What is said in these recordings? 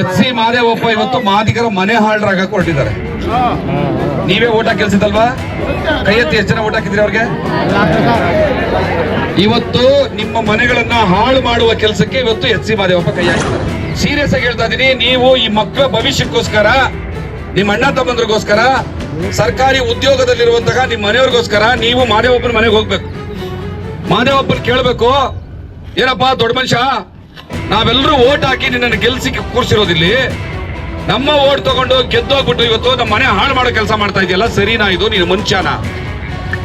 H C Madevappa ಇವತ್ತು ಮಾದಿಗರ ಮನೆ ಹಾಳ್ರಾಗ ಹೊರಟಿದ್ದಾರೆ ನೀವೇ ಓಟ್ ಕೆಲ್ಸಿದಲ್ವಾ? ಕೈ ಎತ್ತಿ ಎಷ್ಟು ಜನ ಓಟ್ ಹಾಕಿದ್ರಿ ಅವ್ರಿಗೆ? ಇವತ್ತು ನಿಮ್ಮ ಮನೆಗಳನ್ನ ಹಾಳು ಮಾಡುವ ಕೆಲಸಕ್ಕೆ ಇವತ್ತು ಎಚ್ ಸಿ ಮಾದೇವಪ್ಪ ಕೈ ಹಾಕಿದ್ದಾರೆ. ಸೀರಿಯಸ್ ಆಗಿ ಹೇಳ್ತಾ ಇದೀನಿ ನೀವು ಈ ಮಕ್ಕಳ ಭವಿಷ್ಯಕ್ಕೋಸ್ಕರ, ನಿಮ್ಮ ಅಣ್ಣ ತಮ್ಮಂದ್ರಿಗೋಸ್ಕರ, ಸರ್ಕಾರಿ ಉದ್ಯೋಗದಲ್ಲಿರುವಂತಹ ನಿಮ್ಮ ಮನೆಯವ್ರಿಗೋಸ್ಕರ ನೀವು ಮಾದೇವಪ್ಪನ ಮನೆಗೆ ಹೋಗ್ಬೇಕು. ಮಾದೇವಪ್ಪನ ಕೇಳಬೇಕು, ಏನಪ್ಪಾ ದೊಡ್ಡ ಮನುಷ್ಯ? ನಾವೆಲ್ಲರೂ ಓಟ್ ಹಾಕಿ ನಿನ್ನನ್ನು ಗೆಲ್ಸಿ ಕೂರ್ಸಿರೋದಿಲ್ಲಿ, ನಮ್ಮ ಓಟ್ ತಗೊಂಡು ಗೆದ್ದೋಗ್ಬಿಟ್ಟು ಇವತ್ತು ನಮ್ಮ ಮನೆ ಹಾಳು ಮಾಡೋ ಕೆಲಸ ಮಾಡ್ತಾ ಇದೆಯಲ್ಲ, ಸರಿನಾ ಇದು? ನೀನು ಮನುಷ್ಯನ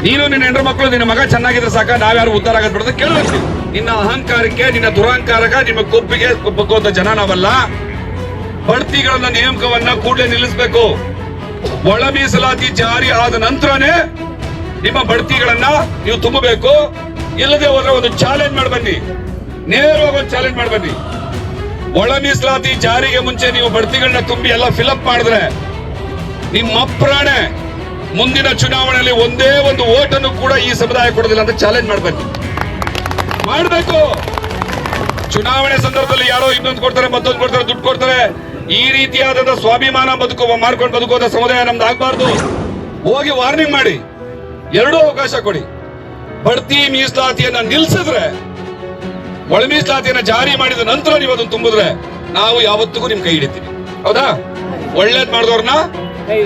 ನೀನು ನಿನ್ನ ಹೆಂಡ್ರ ಮಕ್ಕಳು ನಿನ್ನ ಮಗ ಚೆನ್ನಾಗಿದ್ರೆ ಸಾಕ, ನಾವ್ಯಾರು ಉತ್ತರ ಆಗದ್ ಬಿಡೋದು ಕೇಳಬೇಕು. ನಿನ್ನ ಅಹಂಕಾರಕ್ಕೆ, ನಿನ್ನ ದುರಹಂಕಾರಕ ನಿಮ್ಮ ಕೊಬ್ಬಿಗೆ ಬಗ್ಗುವಂತ ಜನ ನಾವಲ್ಲ. ಬಡ್ತಿಗಳನ್ನ ನೇಮಕವನ್ನ ಕೂಡಲೇ ನಿಲ್ಲಿಸಬೇಕು. ಒಳ ಮೀಸಲಾತಿ ಜಾರಿ ಆದ ನಂತರನೇ ನಿಮ್ಮ ಬಡ್ತಿಗಳನ್ನ ನೀವು ತುಂಬಬೇಕು. ಇಲ್ಲದೆ ಹೋದ್ರೆ ಒಂದು ಚಾಲೆಂಜ್ ಮಾಡಿ ಬನ್ನಿ ನೇರವಾಗಿ ಒಂದು ಚಾಲೆಂಜ್ ಮಾಡಿ ಬನ್ನಿ ಒಳ ಮೀಸಲಾತಿ ಜಾರಿಗೆ ಮುಂಚೆ ನೀವು ಬಡ್ತಿಗಳನ್ನ ತುಂಬಿ ಎಲ್ಲ ಫಿಲಪ್ ಮಾಡಿದ್ರೆ ನಿಮ್ಮ ಅಪ್ರಾಣೆ ಮುಂದಿನ ಚುನಾವಣೆಯಲ್ಲಿ ಒಂದೇ ಒಂದು ಓಟನ್ನು ಕೂಡ ಈ ಸಮುದಾಯ ಕೊಡೋದಿಲ್ಲ ಅಂತ ಚಾಲೆಂಜ್ ಮಾಡ್ಬೇಕು ಮಾಡಬೇಕು. ಚುನಾವಣೆ ಸಂದರ್ಭದಲ್ಲಿ ಯಾರೋ ಇನ್ನೊಂದು ಕೊಡ್ತಾರೆ, ಮತ್ತೊಂದು ಕೊಡ್ತಾರೆ, ದುಡ್ಡು ಕೊಡ್ತಾರೆ. ಈ ರೀತಿಯಾದಂತ ಸ್ವಾಭಿಮಾನ ಬದುಕು ಮಾಡ್ಕೊಂಡು ಬದುಕುವಂತ ಸಮುದಾಯ ನಮ್ದು ಆಗ್ಬಾರ್ದು. ಹೋಗಿ ವಾರ್ನಿಂಗ್ ಮಾಡಿ. ಎರಡೂ ಅವಕಾಶ ಕೊಡಿ. ಬಡ್ತಿ ಮೀಸಲಾತಿಯನ್ನ ನಿಲ್ಸಿದ್ರೆ ಒಳ ಜಾರಿ ಮಾಡಿದ ನಂತರ ನೀವು ಅದನ್ನು ತುಂಬಿದ್ರೆ ನಾವು ಯಾವತ್ತಿಗೂ ನಿಮ್ ಕೈ ಹಿಡಿತೀವಿ. ಹೌದಾ? ಒಳ್ಳೇದ್ ಮಾಡಿದವ್ರನ್ನ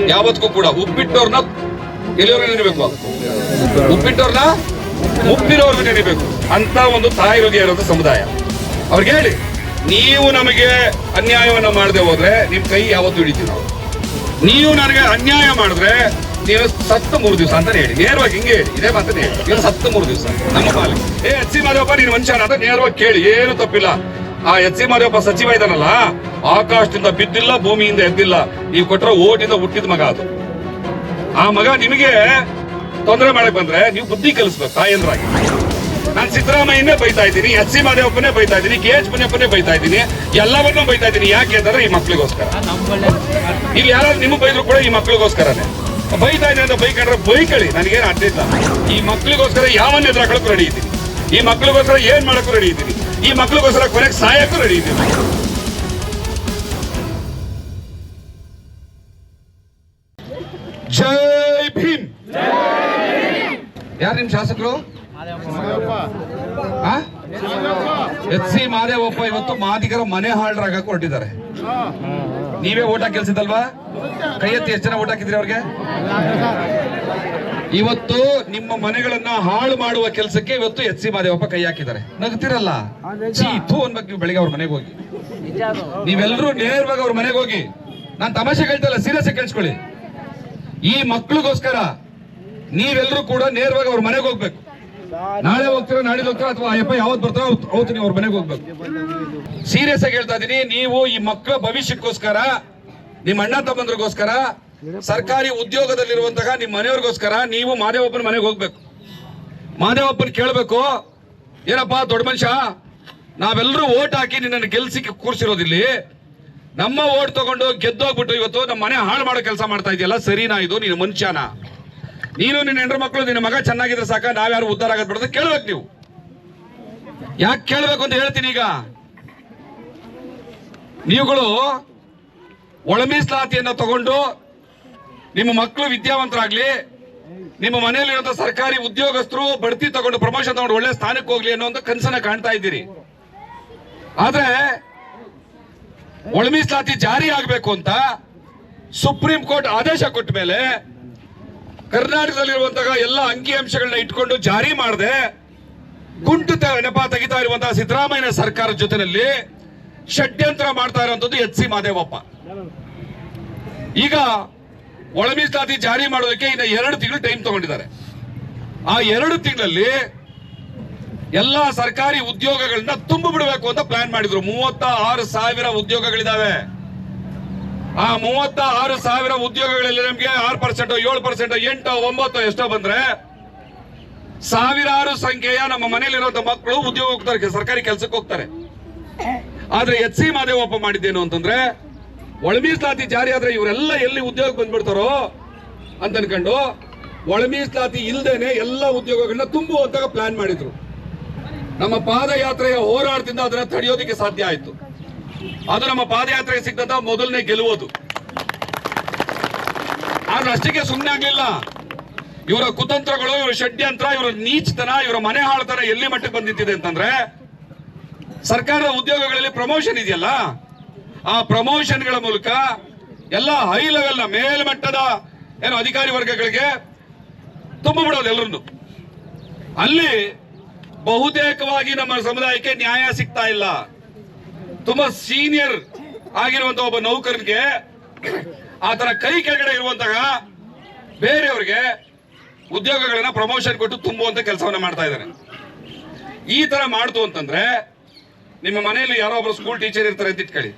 ಯಾವತ್ತಿಗೂ ಕೂಡ ಉಪ್ಪಿಟ್ಟವ್ರನ್ನ ಎಲ್ಲಿಯವ್ರಿಗೆ ನೆನಬೇಕು? ಉಪ್ಪಿಟ್ಟವ್ರನ್ನ ಉಪ್ಪಿರೋರ್ಗೆ ನೆನಬೇಕು. ಅಂತ ಒಂದು ತಾಯಿ ಹೃದಯ ಇರೋದು ಸಮುದಾಯ. ಅವ್ರಿಗೆ ಹೇಳಿ, ನೀವು ನಮಗೆ ಅನ್ಯಾಯವನ್ನ ಮಾಡದೆ ಹೋದ್ರೆ ನಿಮ್ ಕೈ ಯಾವತ್ತು ಹಿಡಿತೀವಿ ನಾವು. ನೀವು ನನಗೆ ಅನ್ಯಾಯ ಮಾಡಿದ್ರೆ ನೀವು ಸತ್ತು ಮೂರು ದಿವಸ ಅಂತ ಹೇಳಿ, ನೇರವಾಗಿ ಹಿಂಗೆ ಹೇಳಿ, ಇದೇ ಮಾತನ್ನ ಹೇಳಿ. ನೀವು ಸತ್ತು ಮೂರು ದಿವಸ, ನಮ್ಮ ಪಾಲಿಗೆ. ಏ, ಎಚ್ ಸಿ ಮಾದೇವಪ್ಪ, ನೀನು ಅಂತ ನೇರವಾಗಿ ಕೇಳಿ, ಏನು ತಪ್ಪಿಲ್ಲ. ಆ ಎಚ್ ಸಿ ಮಾದೇವಪ್ಪ ಸಚಿವ ಇದಾನಲ್ಲ ಆಕಾಶದಿಂದ ಬಿದ್ದಿಲ್ಲ, ಭೂಮಿಯಿಂದ ಎದ್ದಿಲ್ಲ, ನೀವು ಕೊಟ್ಟರೆ ಓಟಿಂದ ಹುಟ್ಟಿದ ಮಗ ಅದು. ಆ ಮಗ ನಿಮಗೆ ತೊಂದರೆ ಮಾಡಕ್ ಬಂದ್ರೆ ನೀವು ಬುದ್ಧಿ ಕಲಿಸ್ಬೇಕು, ತಾಯಂದ್ರಾಗಿ. ನಾನು ಸಿದ್ದರಾಮಯ್ಯನೇ ಬೈತಾ ಇದ್ದೀನಿ, ಎಚ್ ಸಿ ಮಾದೇವಪ್ಪನೇ ಬೈತಾ ಇದ್ದೀನಿ, ಕೆ ಎಚ್ ಮುನಿಯಪ್ಪನೇ ಬೈತಾ ಇದ್ದೀನಿ, ಎಲ್ಲವನ್ನೂ ಬೈತಾ ಇದ್ದೀನಿ. ಯಾಕೆ ಅಂತಂದ್ರೆ ಈ ಮಕ್ಳಿಗೋಸ್ಕರ. ಇಲ್ಲಿ ಯಾರಾದ್ರೂ ನಿಮಗೆ ಬೈದ್ರು ಕೂಡ ಈ ಮಕ್ಳಿಗೋಸ್ಕರನೇ. ಬೈತಾ ಬೈಕ್ ಅಂತ ಬೈಕಾಡ್ರೆ ಬೈಕಳಿ ನನಗೇನು ಅರ್ಥ ಇಲ್ಲ. ಈ ಮಕ್ಳಿಗೋಸ್ಕರ ಯಾವನ್ನ ಹಾಕೋಕ್ಕೂ ರೆಡಿ ಇದ್ದೀನಿ. ಈ ಮಕ್ಳಿಗೋಸ್ಕರ ಏನ್ ಮಾಡಕ್ಕೂ ರೆಡಿ ಇದ್ದೀನಿ. ಈ ಮಕ್ಳಿಗೋಸ್ಕರ ಕೊನೆಗೆ ಸಾಯಕ್ಕೂ ರೆಡಿ ಇದ್ದೀನಿ. ಜೈ ಭೀಮ್. ಯಾರು ನಿಮ್ ಶಾಸಕರು? ಎಚ್ ಸಿ ಮಾದೇವಪ್ಪ ಇವತ್ತು ಮಾದಿಗರ ಮನೆ ಹಾಳ್ರಾಗ ಹೊರಟಿದ್ದಾರೆ. ನೀವೇ ಓಟ ಹಾಕಿ ಕೆಲ್ಸಿದಲ್ವಾ? ಕೈ ಎತ್ತಿ ಎಷ್ಟು ಜನ ಓಟ್ ಹಾಕಿದ್ರಿ ಅವ್ರಿಗೆ? ಇವತ್ತು ನಿಮ್ಮ ಮನೆಗಳನ್ನ ಹಾಳು ಮಾಡುವ ಕೆಲಸಕ್ಕೆ ಇವತ್ತು ಎಚ್ ಸಿ ಮಾದೇವಪ್ಪ ಕೈ ಹಾಕಿದ್ದಾರೆ. ನಗ್ತಿರಲ್ಲ? ಚೀತು ಅನ್ಬೇಕು ಬೆಳಿಗ್ಗೆ ಅವ್ರ ಮನೆಗೆ ಹೋಗಿ. ನೀವೆಲ್ಲರೂ ನೇರವಾಗಿ ಅವ್ರ ಮನೆಗೆ ಹೋಗಿ. ನಾನು ತಮಾಷೆ ಕೇಳ್ತಲ್ಲ ಸೀರಿಯಸ್ ಕೇಳಿಸ್ಕೊಳ್ಳಿ. ಈ ಮಕ್ಳಿಗೋಸ್ಕರ ನೀವೆಲ್ಲರೂ ಕೂಡ ನೇರವಾಗಿ ಅವ್ರ ಮನೆಗೆ ಹೋಗ್ಬೇಕು. ನಾಳೆ ಹೋಗ್ತೀರಾ ನಾಳೆ ಹೋಗ್ತೀರಾ ಅಥವಾ ಅಯ್ಯಪ್ಪ ಯಾವತ್ತು ಬರ್ತಾರೋ ಅವತ್ತು- ನೀವು ಅವ್ರ ಮನೆಗೆ ಹೋಗ್ಬೇಕು. ಸೀರಿಯಸ್ ಆಗಿ ಹೇಳ್ತಾ ಇದೀನಿ, ನೀವು ಈ ಮಕ್ಕಳ ಭವಿಷ್ಯಕ್ಕೋಸ್ಕರ ನಿಮ್ಮ ಅಣ್ಣ ತಮ್ಮಂದ್ರಿಗೋಸ್ಕರ ಸರ್ಕಾರಿ ಉದ್ಯೋಗದಲ್ಲಿರುವಂತಹ ನಿಮ್ಮ ಮನೆಯವ್ರಿಗೋಸ್ಕರ ನೀವು ಮಾದೇವಪ್ಪನ ಮನೆಗೆ ಹೋಗ್ಬೇಕು. ಮಾದೇವಪ್ಪನ ಕೇಳಬೇಕು ಏನಪ್ಪಾ ದೊಡ್ಡ ಮನುಷ್ಯ ನಾವೆಲ್ಲರೂ ಓಟ್ ಹಾಕಿ ನಿನ್ನನ್ನು ಗೆಲ್ಸಿಕ್ಕೆ ಕೂರ್ಸಿರೋದಿಲ್ಲಿ. ನಮ್ಮ ಓಟ್ ತಗೊಂಡು ಗೆದ್ದೋಗ್ಬಿಟ್ಟು ಇವತ್ತು ನಮ್ಮ ಮನೆ ಹಾಳು ಮಾಡೋ ಕೆಲಸ ಮಾಡ್ತಾ ಇದೆಯಲ್ಲ ಸರಿನಾ ಇದು? ನೀನು ಮನುಷ್ಯನ? ನೀನು ನಿನ್ನ ಹೆಂಡ್ರ ಮಕ್ಕಳು ನಿನ್ನ ಮಗ ಚೆನ್ನಾಗಿದ್ರೆ ಸಾಕ ನಾವ್ಯಾರು ಉದ್ಧಾರ ಆಗೋದು ಬಿಡೋದು ಕೇಳ್ಬೇಕು ನೀವು. ಯಾಕೆ ಕೇಳ್ಬೇಕು ಅಂತ ಹೇಳ್ತೀನಿ ಈಗ. ನೀವುಗಳು ಒಳ ಮೀಸಲಾತಿಯನ್ನ ತಗೊಂಡು ನಿಮ್ಮ ಮಕ್ಕಳು ವಿದ್ಯಾವಂತರಾಗ್ಲಿ, ನಿಮ್ಮ ಮನೆಯಲ್ಲಿರುವಂತ ಸರ್ಕಾರಿ ಉದ್ಯೋಗಸ್ಥರು ಬಡ್ತಿ ತಗೊಂಡು ಪ್ರಮೋಷನ್ ತಗೊಂಡು ಒಳ್ಳೆ ಸ್ಥಾನಕ್ಕೆ ಹೋಗ್ಲಿ ಅನ್ನೋ ಒಂದು ಕನಸನ್ನ ಕಾಣ್ತಾ ಇದ್ದೀರಿ. ಆದ್ರೆ ಒಳಮೀಸಲಾತಿ ಜಾರಿ ಆಗಬೇಕು ಅಂತ ಸುಪ್ರೀಂ ಕೋರ್ಟ್ ಆದೇಶ ಕೊಟ್ಟ ಮೇಲೆ ಕರ್ನಾಟಕದಲ್ಲಿರುವಂತಹ ಎಲ್ಲ ಅಂಕಿ ಅಂಶಗಳನ್ನ ಇಟ್ಕೊಂಡು ಜಾರಿ ಮಾಡದೆ ಗುಂಟು ನೆಪ ತೆಗಿತಾ ಇರುವಂತಹ ಸಿದ್ದರಾಮಯ್ಯ ಸರ್ಕಾರದ ಜೊತೆಯಲ್ಲಿ ಷಡ್ಯಂತ್ರ ಮಾಡ್ತಾ ಇರುವಂತದ್ದು ಎಚ್ ಸಿ ಮಾದೇವಪ್ಪ. ಈಗ ಒಳ ಮೀಸಲಾತಿ ಜಾರಿ ಮಾಡೋದಕ್ಕೆ ಇನ್ನು ಎರಡು ತಿಂಗಳು ಟೈಮ್ ತಗೊಂಡಿದ್ದಾರೆ. ಆ ಎರಡು ತಿಂಗಳಲ್ಲಿ ಎಲ್ಲ ಸರ್ಕಾರಿ ಉದ್ಯೋಗಗಳನ್ನ ತುಂಬ ಬಿಡಬೇಕು ಅಂತ ಪ್ಲಾನ್ ಮಾಡಿದ್ರು. ಮೂವತ್ತ ಆರು ಸಾವಿರ ಉದ್ಯೋಗಗಳಿದಾವೆ. ಆ ಮೂವತ್ತ ಆರು ಸಾವಿರ ಉದ್ಯೋಗಗಳಲ್ಲಿ ನಮ್ಗೆ ಆರು ಪರ್ಸೆಂಟ್, ಏಳು ಪರ್ಸೆಂಟ್, ಎಂಟು, ಒಂಬತ್ತು ಎಷ್ಟೋ ಬಂದ್ರೆ ಸಾವಿರಾರು ಸಂಖ್ಯೆಯ ನಮ್ಮ ಮನೆಯಲ್ಲಿರುವಂತ ಮಕ್ಕಳು ಉದ್ಯೋಗ ಹೋಗ್ತಾರೆ, ಸರ್ಕಾರಿ ಕೆಲಸಕ್ಕೆ ಹೋಗ್ತಾರೆ. ಆದ್ರೆ ಎಚ್ ಸಿ ಮಾದೇವಪ್ಪ ಮಾಡಿದ್ದೇನು ಅಂತಂದ್ರೆ ಒಳ ಮೀಸಲಾತಿ ಜಾರಿ ಆದ್ರೆ ಇವರೆಲ್ಲ ಎಲ್ಲಿ ಉದ್ಯೋಗ ಬಂದ್ಬಿಡ್ತಾರೋ ಅಂತ ಅನ್ಕೊಂಡು ಒಳ ಮೀಸಲಾತಿ ಇಲ್ದೇನೆ ಎಲ್ಲ ಉದ್ಯೋಗಗಳನ್ನ ತುಂಬುವಂತ ಪ್ಲಾನ್ ಮಾಡಿದ್ರು. ನಮ್ಮ ಪಾದಯಾತ್ರೆಯ ಹೋರಾಟದಿಂದ ಅದನ್ನ ತಡೆಯೋದಕ್ಕೆ ಸಾಧ್ಯ ಆಯ್ತು. ಅದು ನಮ್ಮ ಪಾದಯಾತ್ರೆಗೆ ಸಿಕ್ಕಂತ ಮೊದಲನೇ ಗೆಲುವುದು. ಆದ್ರೆ ಅಷ್ಟಕ್ಕೆ ಸುಮ್ಮನೆ ಆಗ್ಲಿಲ್ಲ. ಇವರ ಕುತಂತ್ರಗಳು, ಇವರ ಷಡ್ಯಂತ್ರ, ಇವರ ನೀಚತನ, ಇವರ ಮನೆ ಹಾಳತನ ಎಲ್ಲಿ ಮಟ್ಟಕ್ಕೆ ಬಂದಿದ್ದಿದೆ ಅಂತಂದ್ರೆ ಸರ್ಕಾರದ ಉದ್ಯೋಗಗಳಲ್ಲಿ ಪ್ರಮೋಷನ್ ಇದೆಯಲ್ಲ? ಆ ಪ್ರಮೋಷನ್ಗಳ ಮೂಲಕ ಎಲ್ಲ ಹೈ ಲೆವೆಲ್ನ ಮೇಲ್ಮಟ್ಟದ ಏನು ಅಧಿಕಾರಿ ವರ್ಗಗಳಿಗೆ ತುಂಬಿಬಿಡೋದು ಎಲ್ಲರನ್ನು ಅಲ್ಲಿ ಬಹುತೇಕವಾಗಿ ನಮ್ಮ ಸಮುದಾಯಕ್ಕೆ ನ್ಯಾಯ ಸಿಗ್ತಾ ಇಲ್ಲ. ತುಂಬಾ ಸೀನಿಯರ್ ಆಗಿರುವಂತಹ ಒಬ್ಬ ನೌಕರನಿಗೆ ಆತನ ಕೈ ಕೆಳಗಡೆ ಇರುವಂತಹ ಬೇರೆಯವರಿಗೆ ಉದ್ಯೋಗಗಳನ್ನ ಪ್ರಮೋಷನ್ ಕೊಟ್ಟು ತುಂಬುವಂತ ಕೆಲಸವನ್ನ ಮಾಡ್ತಾ ಇದ್ದಾರೆ. ಈ ತರ ಮಾಡ್ತು ಅಂತಂದ್ರೆ ನಿಮ್ಮ ಮನೆಯಲ್ಲಿ ಯಾರೋ ಒಬ್ರು ಸ್ಕೂಲ್ ಟೀಚರ್ ಇರ್ತಾರೆ ಅಂತ ಇಟ್ಕೊಳ್ಳಿ.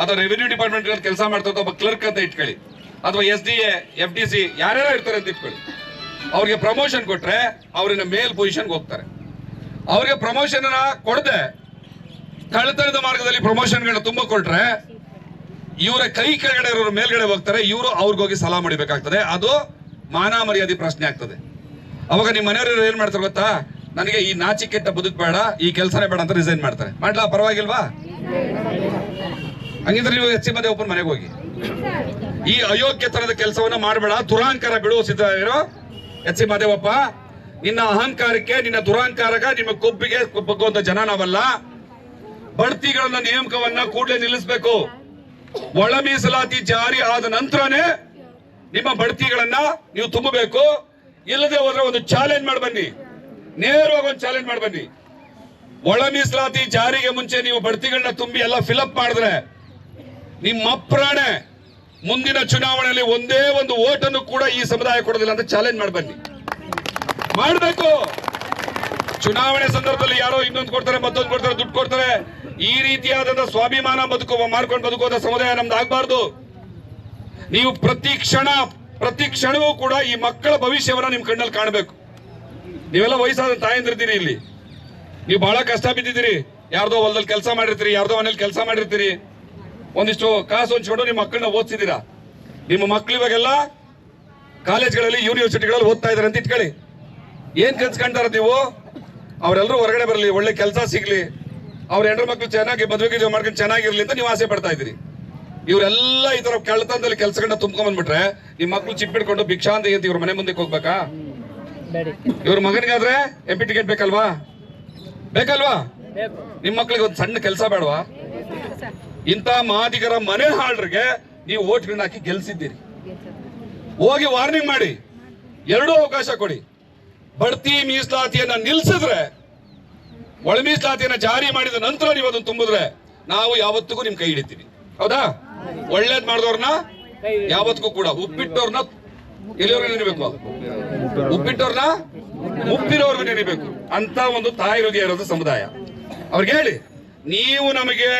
ಅಥವಾ ರೆವಿನ್ಯೂ ಡಿಪಾರ್ಟ್ಮೆಂಟ್ ಕೆಲಸ ಮಾಡ್ತಾ ಒಬ್ಬ ಕ್ಲರ್ಕ್ ಅಂತ ಇಟ್ಕೊಳ್ಳಿ. ಅಥವಾ S D A F D C ಯಾರ್ಯಾರೋ ಇರ್ತಾರೆ ಅಂತ ಇಟ್ಕೊಳ್ಳಿ. ಅವ್ರಿಗೆ ಪ್ರಮೋಷನ್ ಕೊಟ್ರೆ ಅವ್ರನ್ನ ಮೇಲ್ ಪೊಸಿಷನ್ಗೆ ಹೋಗ್ತಾರೆ. ಅವ್ರಿಗೆ ಪ್ರಮೋಷನ್ ಕೊಡದೆ ಕಳ್ಳತನದ ಮಾರ್ಗದಲ್ಲಿ ಪ್ರಮೋಷನ್ಗಳನ್ನ ತುಂಬ ಕೊಟ್ರೆ ಇವರ ಕೈ ಕೆಳಗಡೆ ಇರೋರು ಮೇಲ್ಗಡೆ ಹೋಗ್ತಾರೆ, ಇವರು ಅವ್ರಿಗೋಗಿ ಸಲಹಾ ಮಾಡಿಬೇಕಾಗ್ತದೆ. ಅದು ಮಾನ ಮರ್ಯಾದೆ ಪ್ರಶ್ನೆ ಆಗ್ತದೆ. ಅವಾಗ ನಿಮ್ಮ ಮನೆಯವರು ಏನ್ ಮಾಡ್ತಾರೆ ಗೊತ್ತಾ? ನನಗೆ ಈ ನಾಚಿಕೆಟ್ಟ ಬದುಕು ಬೇಡ ಈ ಕೆಲಸನೇ ಬೇಡ ಅಂತ ರಿಸೈನ್ ಮಾಡ್ತಾರೆ. ಮಾಡ್ಲಾ? ಪರವಾಗಿಲ್ವಾ? ಹಂಗಿದ್ರೆ ನೀವು ಎಚ್ ಸಿ ಮದೇವಪ್ಪನ ಮನೆಗೆ ಹೋಗಿ. ಈ ಅಯೋಗ್ಯ ತರದ ಕೆಲಸವನ್ನ ಮಾಡಬೇಡ. ದುರಾಂಕಾರ ಬಿಡುವ ಸಿದ್ಧರಾಗಿರೋ ಎಚ್ ಸಿ ಮಾದೇವಪ್ಪ ನಿನ್ನ ಅಹಂಕಾರಕ್ಕೆ, ನಿನ್ನ ದುರಾಂಕಾರಕ ನಿಮ್ಮ ಕೊಬ್ಬಿಗೆ ಬಗ್ಗುವಂತ ಜನ ನಾವಲ್ಲ. ಬಡ್ತಿಗಳನ್ನ ನೇಮಕವನ್ನ ಕೂಡಲೇ ನಿಲ್ಲಿಸಬೇಕು. ಒಳ ಮೀಸಲಾತಿ ಜಾರಿ ಆದ ನಂತರನೇ ನಿಮ್ಮ ಬಡ್ತಿಗಳನ್ನ ನೀವು ತುಂಬಬೇಕು. ಇಲ್ಲದೆ ಹೋದ್ರೆ ಒಂದು ಚಾಲೆಂಜ್ ಮಾಡಿ ಬನ್ನಿ. ನೇರವಾಗಿ ಒಂದು ಚಾಲೆಂಜ್ ಮಾಡಿ ಬನ್ನಿ. ಒಳ ಮೀಸಲಾತಿ ಜಾರಿಗೆ ಮುಂಚೆ ನೀವು ಬಡ್ತಿಗಳನ್ನ ತುಂಬಿ ಎಲ್ಲ ಫಿಲಪ್ ಮಾಡಿದ್ರೆ ನಿಮ್ಮ ಪ್ರಾಣೆ ಮುಂದಿನ ಚುನಾವಣೆಯಲ್ಲಿ ಒಂದೇ ಒಂದು ಓಟನ್ನು ಕೂಡ ಈ ಸಮುದಾಯ ಕೊಡೋದಿಲ್ಲ ಅಂತ ಚಾಲೆಂಜ್ ಮಾಡಿ ಬನ್ನಿ. ಮಾಡಬೇಕು. ಚುನಾವಣೆ ಸಂದರ್ಭದಲ್ಲಿ ಯಾರೋ ಇನ್ನೊಂದು ಕೊಡ್ತಾರೆ, ಮತ್ತೊಂದು ಕೊಡ್ತಾರೆ, ದುಡ್ಡು ಕೊಡ್ತಾರೆ. ಈ ರೀತಿಯಾದಂತಹ ಸ್ವಾಭಿಮಾನ ಬದುಕುವ, ಮಾಡ್ಕೊಂಡು ಬದುಕೋದ ಸಮುದಾಯ ನಮ್ದು ಆಗ್ಬಾರ್ದು. ನೀವು ಪ್ರತಿ ಕ್ಷಣ, ಪ್ರತಿ ಕ್ಷಣವೂ ಕೂಡ ಈ ಮಕ್ಕಳ ಭವಿಷ್ಯವನ್ನ ನಿಮ್ ಕಣ್ಣಲ್ಲಿ ಕಾಣಬೇಕು. ನೀವೆಲ್ಲ ವಯಸ್ಸಾದ ತಾಯಂದಿರ್ತೀರಿ ಇಲ್ಲಿ. ನೀವು ಬಹಳ ಕಷ್ಟ ಬಿದ್ದಿದ್ದೀರಿ. ಯಾರ್ದೋ ಹೊಲದಲ್ಲಿ ಕೆಲಸ ಮಾಡಿರ್ತೀರಿ, ಯಾರ್ದೋ ಮನೇಲಿ ಕೆಲಸ ಮಾಡಿರ್ತೀರಿ. ಒಂದಿಷ್ಟು ಕಾಸು ಹಂಚ್ಕೊಂಡು ನಿಮ್ಮ ಮಕ್ಕಳನ್ನ ಓದಿಸಿದ್ದೀರಾ? ನಿಮ್ಮ ಮಕ್ಕಳು ಇವಾಗೆಲ್ಲ ಕಾಲೇಜ್ಗಳಲ್ಲಿ ಯೂನಿವರ್ಸಿಟಿಗಳಲ್ಲಿ ಓದ್ತಾ ಇದಾರೆ ಅಂತ ಇಟ್ಕೊಳ್ಳಿ. ಏನ್ ಕನ್ಸ್ ಕಾಣ್ತಾರ ನೀವು? ಅವರೆಲ್ಲರೂ ಹೊರಗಡೆ ಬರಲಿ ಒಳ್ಳೆ ಕೆಲಸ ಸಿಗ್ಲಿ. ಅವ್ರ ಹೆಣ್ಣು ಮಕ್ಕಳು ಚೆನ್ನಾಗಿ ಮದುವೆ ಗಿದುವೆ ಮಾಡ್ಕೊಂಡು ಚೆನ್ನಾಗಿರ್ಲಿ ಅಂತ ನೀವು ಆಸೆ ಪಡ್ತಾ ಇದ್ದೀರಿ. ಇವರೆಲ್ಲ ಈ ತರ ಕೆಳತನದಲ್ಲಿ ಕೆಲಸಗಳನ್ನ ತುಂಬ್ಕೊಂಡ್ ಬಂದ್ಬಿಟ್ರೆ ನಿಮ್ ಮಕ್ಳು ಚಿಪ್ಪಿಡ್ಕೊಂಡು ಭಿಕ್ಷಾ ಅಂತ ಇವ್ರ ಮನೆ ಮುಂದೆ ಹೋಗ್ಬೇಕಾ? ಇವ್ರ ಮಗನಿಗಾದ್ರೆ ಎಂ ಪಿ ಟಿಕೆಟ್ ಬೇಕಲ್ವಾ? ಬೇಕಲ್ವಾ ನಿಮ್ ಮಕ್ಳಿಗೆ ಒಂದು ಸಣ್ಣ ಕೆಲಸ ಬೇಡವಾ? ಇಂಥ ಮಾದಿಗರ ಮನೆ ಹಾಳರಿಗೆ ನೀವು ಓಟ್ಗಳನ್ನ ಹಾಕಿ ಗೆಲ್ಸಿದ್ದೀರಿ. ಹೋಗಿ ವಾರ್ನಿಂಗ್ ಮಾಡಿ. ಎರಡೂ ಅವಕಾಶ ಕೊಡಿ. ಬಡ್ತಿ ಮೀಸಲಾತಿಯನ್ನ ನಿಲ್ಸಿದ್ರೆ ಒಳ ಮೀಸಲಾತಿಯನ್ನ ಜಾರಿ ಮಾಡಿದ ನಂತರ ನೀವು ಅದನ್ನು ತುಂಬಿದ್ರೆ ನಾವು ಯಾವತ್ತಿಗೂ ನಿಮ್ ಕೈ ಹಿಡಿತೀವಿ. ಹೌದಾ? ಒಳ್ಳೇದ್ ಮಾಡಿದವ್ರನ್ನ ಯಾವತ್ತಿಗೂ ಕೂಡ. ಉಪ್ಪಿಟ್ಟವ್ರನ್ನ ಎಲ್ಲಿಯವ್ರ ನೆನಿಬೇಕು? ಉಪ್ಪಿಟ್ಟವ್ರನ್ನ ಉಪ್ಪಿರೋರ್ಗು ನೆನಿಬೇಕು. ಅಂತ ಒಂದು ತಾಯಿ ಹೃದಯ ಇರೋದು ಸಮುದಾಯ. ಅವ್ರಿಗೆ ಹೇಳಿ. ನೀವು ನಮಗೆ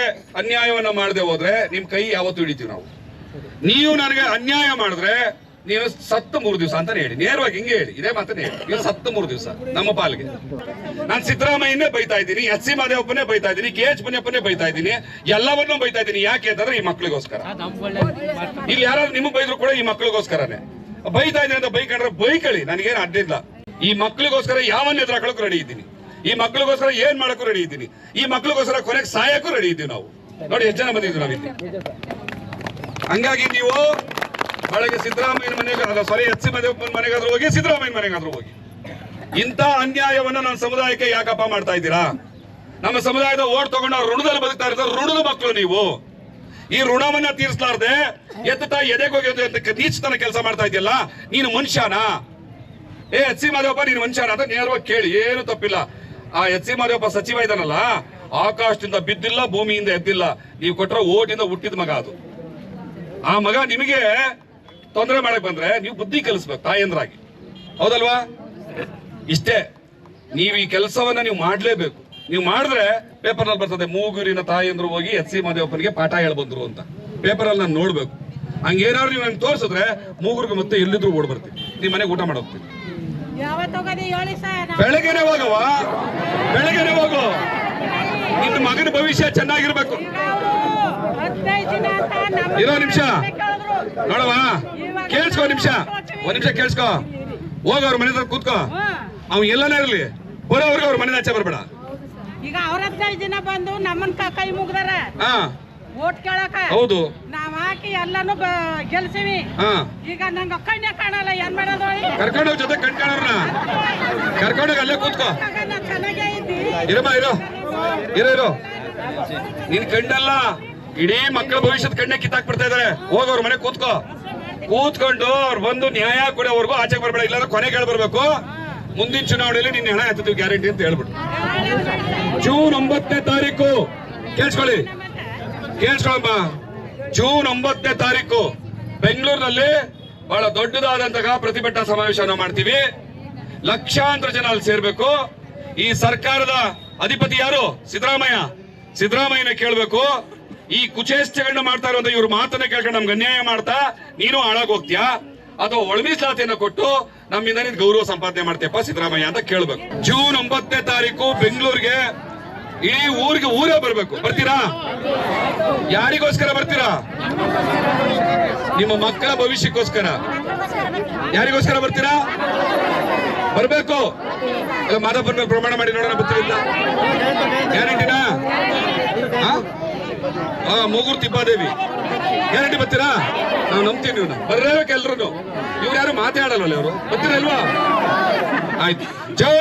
ಅನ್ಯಾಯವನ್ನ ಮಾಡದೆ ಹೋದ್ರೆ ನಿಮ್ ಕೈ ಯಾವತ್ತು ಹಿಡಿತೀವಿ ನಾವು. ನೀವು ನನಗೆ ಅನ್ಯಾಯ ಮಾಡಿದ್ರೆ ನೀನು ಸತ್ತು ಮೂರು ದಿವಸ ಅಂತ ಹೇಳಿ. ನೇರವಾಗಿ ಹಿಂಗೆ ಹೇಳಿ. ಇದೇ ಮಾತನೇ ಹೇಳಿ. ನೀವು ಸತ್ತು ಮೂರು ದಿವಸ ನಮ್ಮ ಪಾಲಿಗೆ. ನಾನು ಸಿದ್ದರಾಮಯ್ಯನೇ ಬೈತಾ ಇದ್ದೀನಿ, ಎಸ್ ಸಿ ಮಾದೇವಪ್ಪನೇ ಬೈತಾ ಇದ್ದೀನಿ, ಕೆ ಎಚ್ ಬನ್ನಪ್ಪನೇ ಬೈತಾ ಇದ್ದೀನಿ, ಎಲ್ಲವನ್ನೂ ಬೈತಾ ಇದ್ದೀನಿ. ಯಾಕೆ ಅಂತಂದ್ರೆ ಈ ಮಕ್ಕಳಿಗೋಸ್ಕರ ಇಲ್ಲಿ ಯಾರಾದ್ರೂ ನಿಮಗೆ ಬೈದ್ರು ಕೂಡ ಈ ಮಕ್ಕಳಿಗೋಸ್ಕರನೇ ಬೈತಾ ಇದ್ದೀನಿ ಅಂತ ಬೈಕಂಡ್ರೆ ಬೈಕಳಿ. ನನಗೇನು ಅಡ್ಡಿಲ್ಲ. ಈ ಮಕ್ಕಳಿಗೋಸ್ಕರ ಯಾವನ್ನ ಎದುರಾಕೊಳ್ಳೋಕೆ ರೆಡಿ ಇದ್ದೀನಿ. ಈ ಮಕ್ಕಳಿಗೋಸ್ಕರ ಏನ್ ಮಾಡಕ್ಕೂ ರೆಡಿ ಇದ್ದೀನಿ. ಈ ಮಕ್ಕಳಿಗೋಸ್ಕರ ಕೊನೆಗೆ ಸಾಯಕ್ಕೂ ರೆಡಿ ಇದ್ದೀವಿ ನಾವು. ನೋಡಿ ಎಷ್ಟು ಜನ ಬಂದಿದ್ದೀವಿ ನಾವಿಲ್ಲಿ. ಹಂಗಾಗಿ ನೀವು ಬೆಳಗ್ಗೆ ಸಿದ್ದರಾಮಯ್ಯನ ಮನೆಗೆ ಅಲ್ಲ ಸಾರಿ ಎಚ್ ಸಿ ಮದೇವಪ್ಪನ ಮನೆಗಾದ್ರೂ ಹೋಗಿ, ಸಿದ್ದರಾಮಯ್ಯನ ಮನೆಗಾದ್ರೂ ಹೋಗಿ. ಇಂಥ ಅನ್ಯಾಯವನ್ನ ನನ್ನ ಸಮುದಾಯಕ್ಕೆ ಯಾಕಪ್ಪ ಮಾಡ್ತಾ ಇದ್ದೀರಾ? ನಮ್ಮ ಸಮುದಾಯದ ಓಟ್ ತಗೊಂಡು ಋಣದಲ್ಲಿ ಬದುಕ್ತಾ ಇರ್ತಾರೆ ಋಣದ ಮಕ್ಕಳು ನೀವು. ಈ ಋಣವನ್ನ ತೀರಿಸಲಾರ್ದೆ ಎತ್ತ ಎದೆಗೆ ಹೋಗಿ ಅಂತ ನೀಚತನ ಕೆಲಸ ಮಾಡ್ತಾ ಇದೆಯಲ್ಲ, ನೀನು ಮನುಷ್ಯನಾ? ಏ ಎಚ್ ಸಿ ಮಾದೇವಪ್ಪ ನೀನು ಮನುಷ್ಯನ ಅಂತ ನೇರವಾಗಿ ಕೇಳಿ, ಏನು ತಪ್ಪಿಲ್ಲ. ಆ ಎಚ್ ಸಿ ಮಾದೇವಪ್ಪ ಸಚಿವ ಇದ್ದಾನಲ್ಲ, ಆಕಾಶದಿಂದ ಬಿದ್ದಿಲ್ಲ, ಭೂಮಿಯಿಂದ ಎದ್ದಿಲ್ಲ. ನೀವು ಕೊಟ್ಟರೆ ಓಟಿಂದ ಹುಟ್ಟಿದ ಮಗ ಅದು. ಆ ಮಗ ನಿಮಗೆ ತೊಂದರೆ ಮಾಡಕ್ ಬಂದ್ರೆ ನೀವು ಬುದ್ಧಿ ಕಲಿಸ್ಬೇಕು, ತಾಯಂದ್ರಾಗಿ. ಹೌದಲ್ವಾ? ಇಷ್ಟೇ. ನೀವು ಈ ಕೆಲಸವನ್ನ ನೀವು ಮಾಡಲೇಬೇಕು. ನೀವು ಮಾಡಿದ್ರೆ ಪೇಪರ್ನಲ್ಲಿ ಬರ್ತದೆ, ಮೂಗೂರಿನ ತಾಯಂದ್ರು ಹೋಗಿ ಎಚ್ ಸಿ ಮಾದೇವಪ್ಪನಿಗೆ ಪಾಠ ಹೇಳ್ಬಂದ್ರು ಅಂತ. ಪೇಪರ್ ಅಲ್ಲಿ ನಾನು ನೋಡ್ಬೇಕು. ಹಂಗೇನಾದ್ರು ನೀವು ನಂಗೆ ತೋರಿಸಿದ್ರೆ ಮೂಗುರಿಗೆ ಮತ್ತೆ ಎಲ್ಲಿದ್ರು ಓಡ್ ನಿಮ್ಮ ಮನೆಗೆ ಊಟ ಮಾಡೋಗ್ತೀನಿ ಬೆಳಗ್ಗೆನೆ ಹೋಗವ ಬೆಳಗ್ಗೆನೆ ಹೋಗು. ನಿನ್ನ ಮಗನ ಭವಿಷ್ಯ ಚೆನ್ನಾಗಿರ್ಬೇಕು. ಇರೋ ನಿಮಿಷ. ನೋಡವಾ ಕೇಳಿಸ್ಕೋ ನಿಮಿಷ. ಒಂದ್ ನಿಮಿಷ ಕೇಳಿಸ್ಕೋ. ಹೋಗ ಅವ್ರ ಮನೆ ಹತ್ರ ಕೂತ್ಕೋ. ಅವ್ನು ಎಲ್ಲನೇ ಇರ್ಲಿ. ಬರೋವ್ರಿಗೆ ಅವ್ರ ಮನೆ ಆಚೆ ಬರ್ಬೇಡ. ಈಗ ಅವ್ರ ಹದಿನೈದು ದಿನ ಬಂದು ನಮ್ಮನ್ ಕ- ಮುಗ್ದಾರ. ಹಾ. ಓಟ್ ಕೇಳಕ ಹೌದು. ನಾವ್ ಹಾಕಿ ಎಲ್ಲಾನು ಗೆಲ್ಸಿವಿ. ಹಾ. ಈಗ ನಂಗೆ ಕಣ್ಣೆ ಕಾಣಲ್ಲ? ಕರ್ಕೊಂಡೋಗ್ ಜೊತೆ ಕಣ್ಕಾಣವ್ರನ್ನ ಕರ್ಕೊಂಡೋಗಿ ಅಲ್ಲೇ ಕೂತ್ಕೋ. ಇರಮ್ಮ, ಇರೋ. ಇರೋ ಇರೋ. ನಿನ್ ಕಂಡಲ್ಲ ಇಡೀ ಮಕ್ಕಳ ಭವಿಷ್ಯದ ಕಣ್ಣೆ ಕಿತ್ತಾಕ್ಬಿಡ್ತಾ ಇದಾರೆ. ಹೋಗಿ ಅವ್ರ ಮನೆ ಕೂತ್ಕೋ. ಕೂತ್ಕೊಂಡು ಅವ್ರು ಬಂದು ನ್ಯಾಯ ಕೊಡೋವರೆಗೂ ಆಚೆಗೆ ಬರ್ಬೇಡ. ಇಲ್ಲಾಂದ್ರೆ ಕೊನೆಗೆ ಹೇಳ್ಬರ್ಬೇಕು. ಮುಂದಿನ ಚುನಾವಣೆಯಲ್ಲಿ ನಿನ್ನ ಹಣ ಎತ್ತುತ್ತೀವಿ ಗ್ಯಾರಂಟಿ ಅಂತ ಹೇಳ್ಬಿಟ್ಟು ಜೂನ್ ಒಂಬತ್ತನೇ ತಾರೀಕು. ಕೇಳಿಸ್ಕೊಳ್ಳಿ. ಕೇಳಿಸ್ಕೊಳಮ್ಮ ಜೂನ್ ಒಂಬತ್ತನೇ ತಾರೀಕು. ಬೆಂಗಳೂರಿನಲ್ಲಿ ಬಹಳ ದೊಡ್ಡದಾದಂತಹ ಪ್ರತಿಭಟನಾ ಸಮಾವೇಶವನ್ನು ಮಾಡ್ತೀವಿ. ಲಕ್ಷಾಂತರ ಜನ ಅಲ್ಲಿ ಸೇರ್ಬೇಕು. ಈ ಸರ್ಕಾರದ ಅಧಿಪತಿ ಯಾರು? ಸಿದ್ದರಾಮಯ್ಯ. ಸಿದ್ದರಾಮಯ್ಯನ ಕೇಳಬೇಕು. ಈ ಕುಚೇಷ್ಟೆಗಳನ್ನ ಮಾಡ್ತಾ ಇರುವಂತ ಇವ್ರ ಮಾತನ್ನ ಕೇಳ್ಕೊಂಡು ನಮ್ಗೆ ಅನ್ಯಾಯ ಮಾಡ್ತಾ ನೀನು ಹಾಳಾಗೋಗ್ತೀಯಾ ಅಥವಾ ಒಳಮೀಸಲಾತಿಯನ್ನು ಕೊಟ್ಟು ನಮ್ಮಿಂದ ನೀನ್ ಗೌರವ ಸಂಪಾದನೆ ಮಾಡ್ತೀಯಪ್ಪ ಸಿದ್ದರಾಮಯ್ಯ ಅಂತ ಕೇಳ್ಬೇಕು. ಜೂನ್ ಒಂಬತ್ತನೇ ತಾರೀಕು ಬೆಂಗಳೂರಿಗೆ ಇಡೀ ಊರಿಗೆ ಊರೇ ಬರ್ಬೇಕು. ಬರ್ತೀರಾ? ಯಾರಿಗೋಸ್ಕರ ಬರ್ತೀರಾ? ನಿಮ್ಮ ಮಕ್ಕಳ ಭವಿಷ್ಯಕ್ಕೋಸ್ಕರ. ಯಾರಿಗೋಸ್ಕರ ಬರ್ತೀರಾ? ಬರ್ಬೇಕು. ಮಾದಪ್ಪನ ಪ್ರಮಾಣ ಮಾಡಿ ನೋಡೋಣ ಬರ್ತೀರಿಲ್ಲ ಗ್ಯಾರಂಟಿನಾ ಹಾ ಮೂಗೂರು ತಿಪ್ಪಾದೇವಿ. ಗ್ಯಾರಂಟಿ ಬರ್ತೀರಾ? ನಾವು ನಂಬ್ತೀವಿ ನೀವು ಬರ್ಲೇಬೇಕು ಎಲ್ರು ಇವ್ರು ಯಾರು ಮಾತಾಡಲ್ವಲ್ಲ ಇವರು ಬರ್ತೀರಾ ಜೈ ಆಯ್ತು. ಜೈ